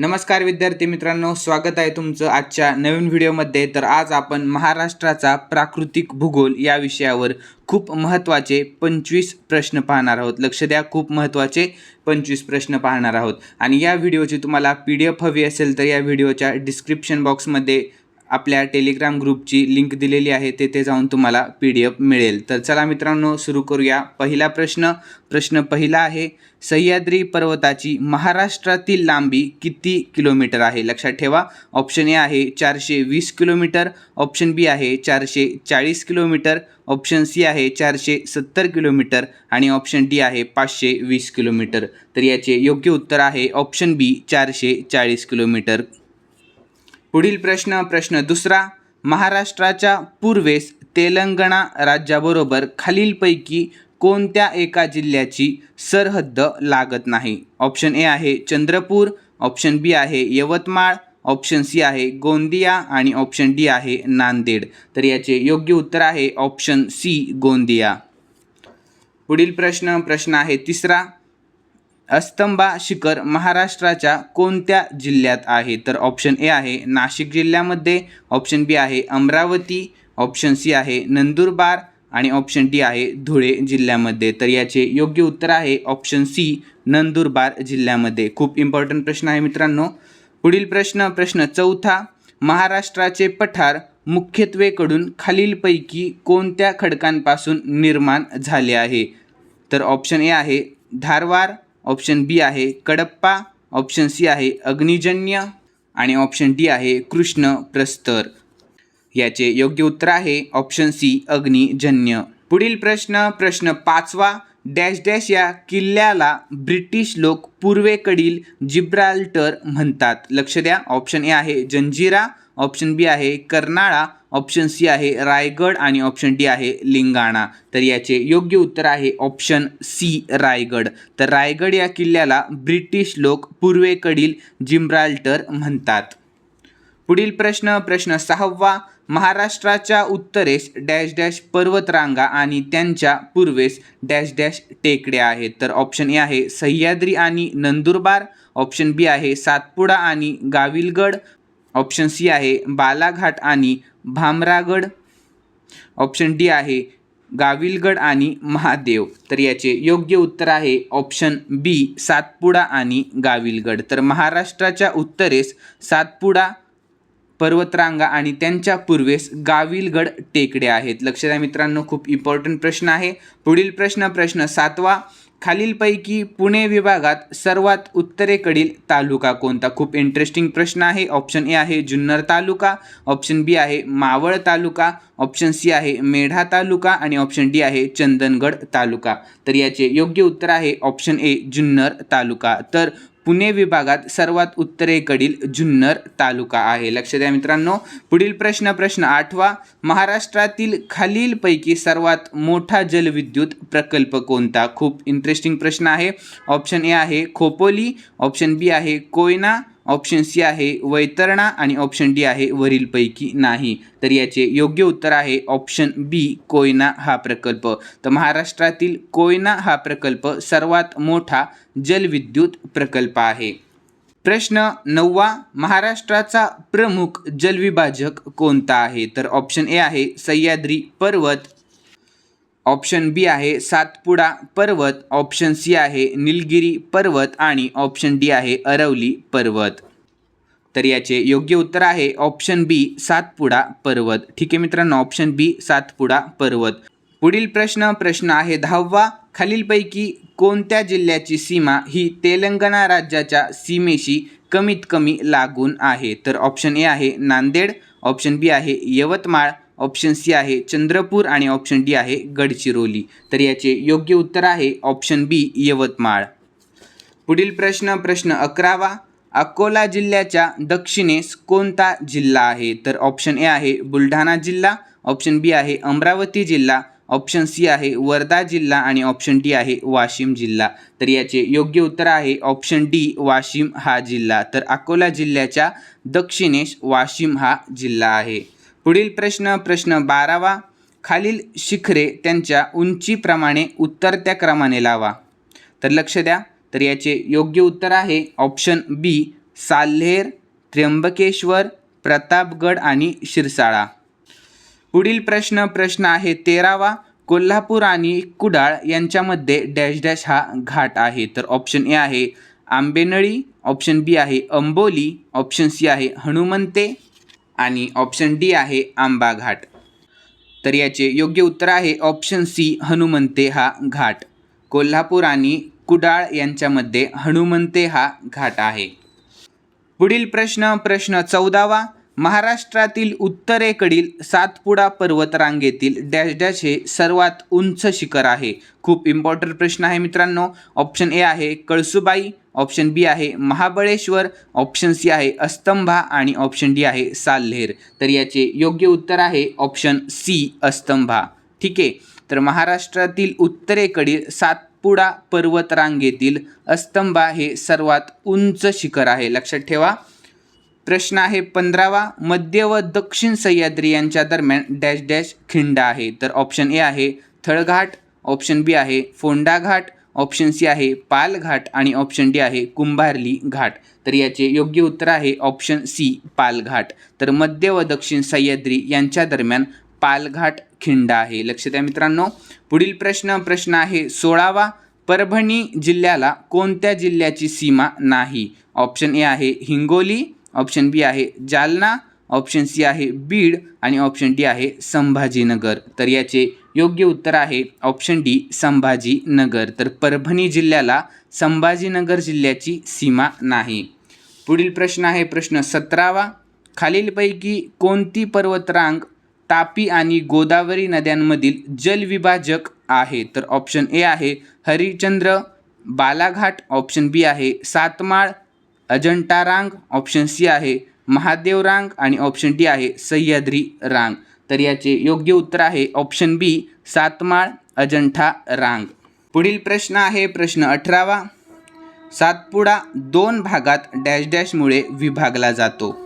नमस्कार विद्यार्थी मित्रांनो स्वागत आहे तुमचं आजच्या नवीन व्हिडिओमध्ये. तर आज आपण महाराष्ट्राचा प्राकृतिक भूगोल या विषयावर खूप महत्त्वाचे पंचवीस प्रश्न पाहणार आहोत. लक्ष द्या खूप महत्त्वाचे पंचवीस प्रश्न पाहणार आहोत. आणि या व्हिडिओची तुम्हाला पी डी एफ हवी असेल तर या व्हिडिओच्या डिस्क्रिप्शन बॉक्समध्ये आपल्या टेलिग्राम ग्रुपची लिंक दिलेली आहे तेथे जाऊन तुम्हाला पी डी एफ मिळेल. तर चला मित्रांनो सुरू करूया. पहिला प्रश्न. प्रश्न पहिला आहे सह्याद्री पर्वताची महाराष्ट्रातील लांबी किती किलोमीटर आहे? लक्षात ठेवा. ऑप्शन ए आहे चारशे वीस किलोमीटर. ऑप्शन बी आहे चारशे चाळीस किलोमीटर. ऑप्शन सी आहे चारशे सत्तर किलोमीटर. आणि ऑप्शन डी आहे पाचशे वीस किलोमीटर. तर याचे योग्य उत्तर आहे ऑप्शन बी चारशे चाळीस किलोमीटर. पुढील प्रश्न प्रश्न दुसरा. महाराष्ट्राच्या पूर्वेस तेलंगणा राज्याबरोबर खालीलपैकी कोणत्या एका जिल्ह्याची सरहद्द लागत नाही? ऑप्शन ए आहे चंद्रपूर ऑप्शन बी आहे यवतमाळ ऑप्शन सी आहे गोंदिया आणि ऑप्शन डी आहे नांदेड. तर याचे योग्य उत्तर आहे ऑप्शन सी गोंदिया. पुढील प्रश्न प्रश्न आहे तिसरा. अस्तंबा शिखर महाराष्ट्राच्या कोणत्या जिल्ह्यात आहे? तर ऑप्शन ए आहे नाशिक जिल्ह्यामध्ये ऑप्शन बी आहे अमरावती ऑप्शन सी आहे नंदुरबार आणि ऑप्शन डी आहे धुळे जिल्ह्यामध्ये. तर याचे योग्य उत्तर आहे ऑप्शन सी नंदुरबार जिल्ह्यामध्ये. खूप इम्पॉर्टंट प्रश्न आहे मित्रांनो. पुढील प्रश्न प्रश्न चौथा महाराष्ट्राचे पठार मुख्यत्वेकडून खालीलपैकी कोणत्या खडकांपासून निर्माण झाले आहे? तर ऑप्शन ए आहे धारवार ऑप्शन बी आहे कडप्पा ऑप्शन सी आहे अग्निजन्य आणि ऑप्शन डी आहे कृष्ण प्रस्तर. याचे योग्य उत्तर आहे ऑप्शन सी अग्निजन्य. पुढील प्रश्न प्रश्न पाचवा. डॅश डॅश या किल्ल्याला ब्रिटिश लोक पूर्वेकडील जिब्राल्टर म्हणतात. लक्ष द्या ऑप्शन ए आहे जंजिरा ऑप्शन बी आहे कर्नाळा ऑप्शन सी आहे रायगड आणि ऑप्शन डी आहे लिंगाणा. तर याचे योग्य उत्तर आहे ऑप्शन सी रायगड. तर रायगड या किल्ल्याला ब्रिटिश लोक पूर्वेकडील जिम्राल्टर म्हणतात. पुढील प्रश्न प्रश्न सहावा. महाराष्ट्राच्या उत्तरेस डॅश डॅश पर्वतरांगा आणि त्यांच्या पूर्वेस डॅश डॅश टेकड्या आहेत. तर ऑप्शन ए आहे सह्याद्री आणि नंदुरबार. ऑप्शन बी आहे सातपुडा आणि गाविलगड. ऑप्शन सी आहे बालाघाट आणि भामरागड. ऑप्शन डी आहे गाविलगड आणि महादेव. तर याचे योग्य उत्तर आहे ऑप्शन बी सातपुडा आणि गाविलगड. तर महाराष्ट्राच्या उत्तरेस सातपुडा पर्वतरांगा आणि त्यांच्या पूर्वेस गाविलगड टेकडे आहेत. लक्ष द्या मित्रांनो खूप इम्पॉर्टंट प्रश्न आहे. पुढील प्रश्न प्रश्न सातवा खालीलपैकी पुणे विभागात सर्वात उत्तरेकडील तालुका कोणता? खूप इंटरेस्टिंग प्रश्न आहे. ऑप्शन ए आहे जुन्नर तालुका ऑप्शन बी आहे मावळ तालुका ऑप्शन सी आहे मेढा तालुका आणि ऑप्शन डी आहे चंदनगड तालुका. तर याचे योग्य उत्तर आहे ऑप्शन ए जुन्नर तालुका. तर पुणे विभागात सर्वात उत्तरेकडील जुन्नर तालुका आहे. लक्ष द्या मित्रांनो. पुढील प्रश्न प्रश्न आठवा. महाराष्ट्रातील खालीलपैकी सर्वात मोठा जलविद्युत प्रकल्प कोणता? खूप इंटरेस्टिंग प्रश्न आहे. ऑप्शन ए आहे खोपोली. ऑप्शन बी आहे कोयना. ऑप्शन सी आहे वैतरणा आणि ऑप्शन डी आहे वरीलपैकी नाही. तर याचे योग्य उत्तर आहे ऑप्शन बी कोयना हा प्रकल्प. तर महाराष्ट्रातील कोयना हा प्रकल्प सर्वात मोठा जलविद्युत प्रकल्प आहे. प्रश्न नववा महाराष्ट्राचा प्रमुख जलविभाजक कोणता आहे? तर ऑप्शन ए आहे सह्याद्री पर्वत ऑप्शन बी आहे सातपुडा पर्वत ऑप्शन सी आहे निलगिरी पर्वत आणि ऑप्शन डी आहे अरवली पर्वत. तर याचे योग्य उत्तर आहे ऑप्शन बी सातपुडा पर्वत. ठीक आहे मित्रांनो ऑप्शन बी सातपुडा पर्वत. पुढील प्रश्न प्रश्न आहे दहावा. खालीलपैकी कोणत्या जिल्ह्याची सीमा ही तेलंगणा राज्याच्या सीमेशी कमीत कमी लागून आहे? तर ऑप्शन ए आहे नांदेड ऑप्शन बी आहे यवतमाळ ऑप्शन सी आहे चंद्रपूर आणि ऑप्शन डी आहे गडचिरोली. तर याचे योग्य उत्तर आहे ऑप्शन बी यवतमाळ. पुढील प्रश्न प्रश्न अकरावा. अकोला जिल्ह्याच्या दक्षिणेस कोणता जिल्हा आहे? तर ऑप्शन ए आहे बुलढाणा जिल्हा ऑप्शन बी आहे अमरावती जिल्हा ऑप्शन सी आहे वर्धा जिल्हा आणि ऑप्शन डी आहे वाशिम जिल्हा. तर याचे योग्य उत्तर आहे ऑप्शन डी वाशिम हा जिल्हा. तर अकोला जिल्ह्याच्या दक्षिणेस वाशिम हा जिल्हा आहे. पुढील प्रश्न प्रश्न बारावा. खालील शिखरे त्यांच्या उंचीप्रमाणे उतरत्या क्रमाने लावा. तर लक्ष द्या. तर याचे योग्य उत्तर आहे ऑप्शन बी साल्हेर त्र्यंबकेश्वर प्रतापगड आणि शिरसाळा. पुढील प्रश्न प्रश्न आहे तेरावा. कोल्हापूर आणि कुडाळ यांच्यामध्ये डॅश डॅश हा घाट आहे. तर ऑप्शन ए आहे आंबेनळी ऑप्शन बी आहे अंबोली ऑप्शन सी आहे हनुमंते आणि ऑप्शन डी आहे आंबा घाट. तर याचे योग्य उत्तर आहे ऑप्शन सी हनुमंते हा घाट. कोल्हापूर आणि कुडाळ यांच्यामध्ये हनुमंते हा घाट आहे. पुढील प्रश्न प्रश्न चौदावा. महाराष्ट्रातील उत्तरेकडील सातपुडा पर्वतरांगेतील डॅश डॅश हे सर्वात उंच शिखर आहे. खूप इम्पॉर्टंट प्रश्न आहे मित्रांनो. ऑप्शन ए आहे कळसुबाई ऑप्शन बी आहे महाबळेश्वर ऑप्शन सी आहे अस्तंभा आणि ऑप्शन डी आहे साल्हेर. तर याचे योग्य उत्तर आहे ऑप्शन सी अस्तंभा. ठीक आहे? तर महाराष्ट्रातील उत्तरेकडील सातपुडा पर्वतरांगेतील अस्तंभा हे सर्वात उंच शिखर आहे. लक्षात ठेवा. प्रश्न आहे पंधरावा. मध्य व दक्षिण सह्याद्री यांच्या दरम्यान डॅश डॅश खिंड आहे. तर ऑप्शन ए आहे थळघाट ऑप्शन बी आहे फोंडा घाट ऑप्शन सी आहे पालघाट आणि ऑप्शन डी आहे कुंभारली घाट. तर याचे योग्य उत्तर आहे ऑप्शन सी पालघाट. तर मध्य व दक्षिण सह्याद्री यांच्या दरम्यान पालघाट खिंड आहे. लक्ष द्या मित्रांनो. पुढील प्रश्न प्रश्न आहे सोळावा. परभणी जिल्ह्याला कोणत्या जिल्ह्याची सीमा नाही? ऑप्शन ए आहे हिंगोली ऑप्शन बी आहे जालना ऑप्शन सी आहे बीड आणि ऑप्शन डी आहे संभाजीनगर. तर याचे योग्य उत्तर आहे ऑप्शन डी संभाजीनगर. तर परभणी जिल्ह्याला संभाजीनगर जिल्ह्याची सीमा नाही. पुढील प्रश्न आहे प्रश्न सतरावा. खालीलपैकी कोणती पर्वतरांग तापी आणि गोदावरी नद्यांमधील जलविभाजक आहे? तर ऑप्शन ए आहे हरिश्चंद्र बालाघाट. ऑप्शन बी आहे सातमाळ अजंठा रांग ऑप्शन सी आहे महादेव रांग आणि ऑप्शन डी आहे सह्याद्री रांग. तर याचे योग्य उत्तर आहे ऑप्शन बी सातमाळ अजंठा रांग. पुढील प्रश्न आहे प्रश्न अठरावा. सातपुडा दोन भागात डॅश डॅशमुळे विभागला जातो.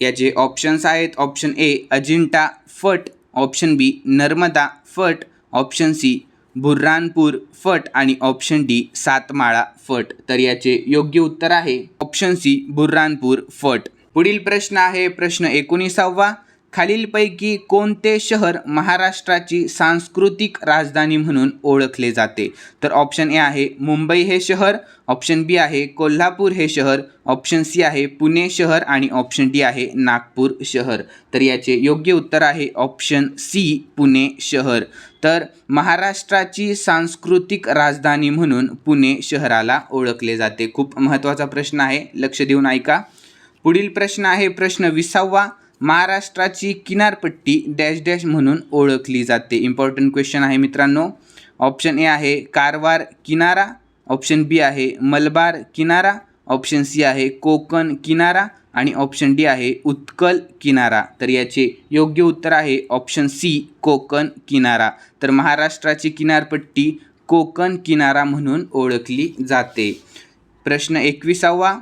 याचे ऑप्शन्स आहेत ऑप्शन ए अजिंठा फट ऑप्शन बी नर्मदा फट ऑप्शन सी बुर्रानपूर फट आणि ऑप्शन डी सातमाळा फट. तर याचे योग्य उत्तर आहे ऑप्शन सी बुर्रानपूर फट. पुढील प्रश्न आहे प्रश्न एकोणीसावा. खालीलपैकी कोणते शहर महाराष्ट्राची सांस्कृतिक राजधानी म्हणून ओळखले जाते? तर ऑप्शन ए आहे मुंबई हे शहर ऑप्शन बी आहे कोल्हापूर हे शहर ऑप्शन सी आहे पुणे शहर आणि ऑप्शन डी आहे नागपूर शहर. तर याचे योग्य उत्तर आहे ऑप्शन सी पुणे शहर. तर महाराष्ट्राची सांस्कृतिक राजधानी म्हणून पुणे शहराला ओळखले जाते. खूप महत्त्वाचा प्रश्न आहे. लक्ष देऊन ऐका. पुढील प्रश्न आहे प्रश्न विसावा. महाराष्ट्राची किनारपट्टी डॅश डॅश म्हणून ओळखली जाते. इम्पॉर्टंट क्वेश्चन आहे मित्रांनो. ऑप्शन ए आहे कारवार किनारा. ऑप्शन बी आहे मलबार किनारा. ऑप्शन सी आहे कोकण किनारा. आणि ऑप्शन डी आहे उत्कल किनारा. तर याचे योग्य उत्तर आहे ऑप्शन सी कोकण किनारा. तर महाराष्ट्राची किनारपट्टी कोकण किनारा म्हणून ओळखली जाते. प्रश्न एकविसावा.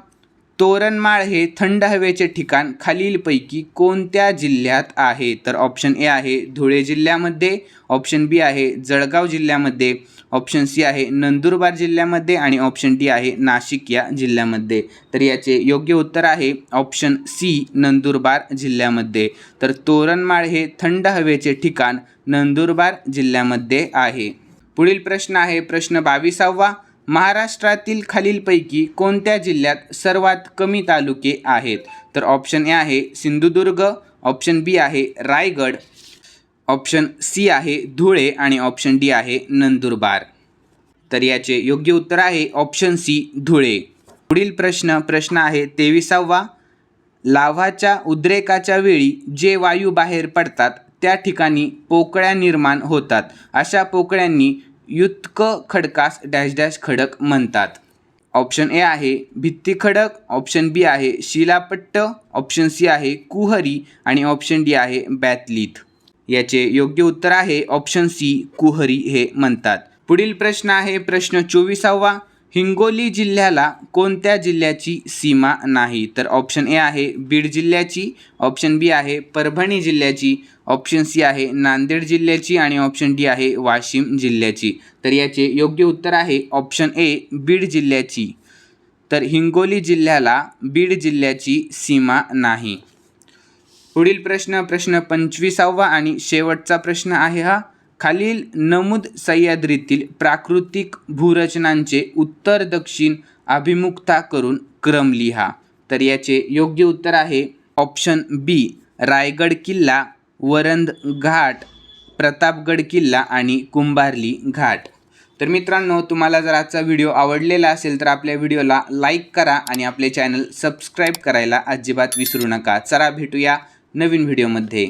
तोरणमाळ हे थंड हवेचे ठिकाण खालीलपैकी कोणत्या जिल्ह्यात आहे? तर ऑप्शन ए आहे धुळे जिल्ह्यामध्ये ऑप्शन बी आहे जळगाव जिल्ह्यामध्ये ऑप्शन सी आहे नंदुरबार जिल्ह्यामध्ये आणि ऑप्शन डी आहे नाशिक या जिल्ह्यामध्ये. तर याचे योग्य उत्तर आहे ऑप्शन सी नंदुरबार जिल्ह्यामध्ये. तर तोरणमाळ हे थंड हवेचे ठिकाण नंदुरबार जिल्ह्यामध्ये आहे. पुढील प्रश्न आहे प्रश्न बावीसावा. महाराष्ट्रातील खालीलपैकी कोणत्या जिल्ह्यात सर्वात कमी तालुके आहेत? तर ऑप्शन ए आहे सिंधुदुर्ग ऑप्शन बी आहे रायगड ऑप्शन सी आहे धुळे आणि ऑप्शन डी आहे नंदुरबार. तर याचे योग्य उत्तर आहे ऑप्शन सी धुळे. पुढील प्रश्न प्रश्न आहे तेविसावा. लाव्हाच्या उद्रेकाच्या वेळी जे वायू बाहेर पडतात त्या ठिकाणी पोकळ्या निर्माण होतात. अशा पोकळ्यांनी युत्क खडकास डॅश डॅश खडक म्हणतात. ऑप्शन ए आहे भित्ती खडक ऑप्शन बी आहे शिलापट्ट ऑप्शन सी आहे कुहरी आणि ऑप्शन डी आहे बॅथलीथ याचे योग्य उत्तर आहे ऑप्शन सी कुहरी हे म्हणतात. पुढील प्रश्न आहे प्रश्न चोवीसावा. हिंगोली जिल्ह्याला कोणत्या जिल्ह्याची सीमा नाही? तर ऑप्शन ए आहे बीड जिल्ह्याची ऑप्शन बी आहे परभणी जिल्ह्याची ऑप्शन सी आहे नांदेड जिल्ह्याची आणि ऑप्शन डी आहे वाशिम जिल्ह्याची. तर याचे योग्य उत्तर आहे ऑप्शन ए बीड जिल्ह्याची. तर हिंगोली जिल्ह्याला बीड जिल्ह्याची सीमा नाही. पुढील प्रश्न प्रश्न पंचवीसावा आणि शेवटचा प्रश्न आहे हा. खालील नमूद सह्याद्रीतील प्राकृतिक भूरचनांचे उत्तर दक्षिण अभिमुखता करून क्रम लिहा. तर याचे योग्य उत्तर आहे ऑप्शन बी रायगड किल्ला वरंद घाट प्रतापगड किल्ला आणि कुंभारली घाट. तर मित्रांनो तुम्हाला जर आजचा व्हिडिओ आवडलेला असेल तर आपल्या व्हिडिओला लाईक करा आणि आपले चॅनल सबस्क्राईब करायला अजिबात विसरू नका. चला भेटूया नवीन व्हिडिओमध्ये.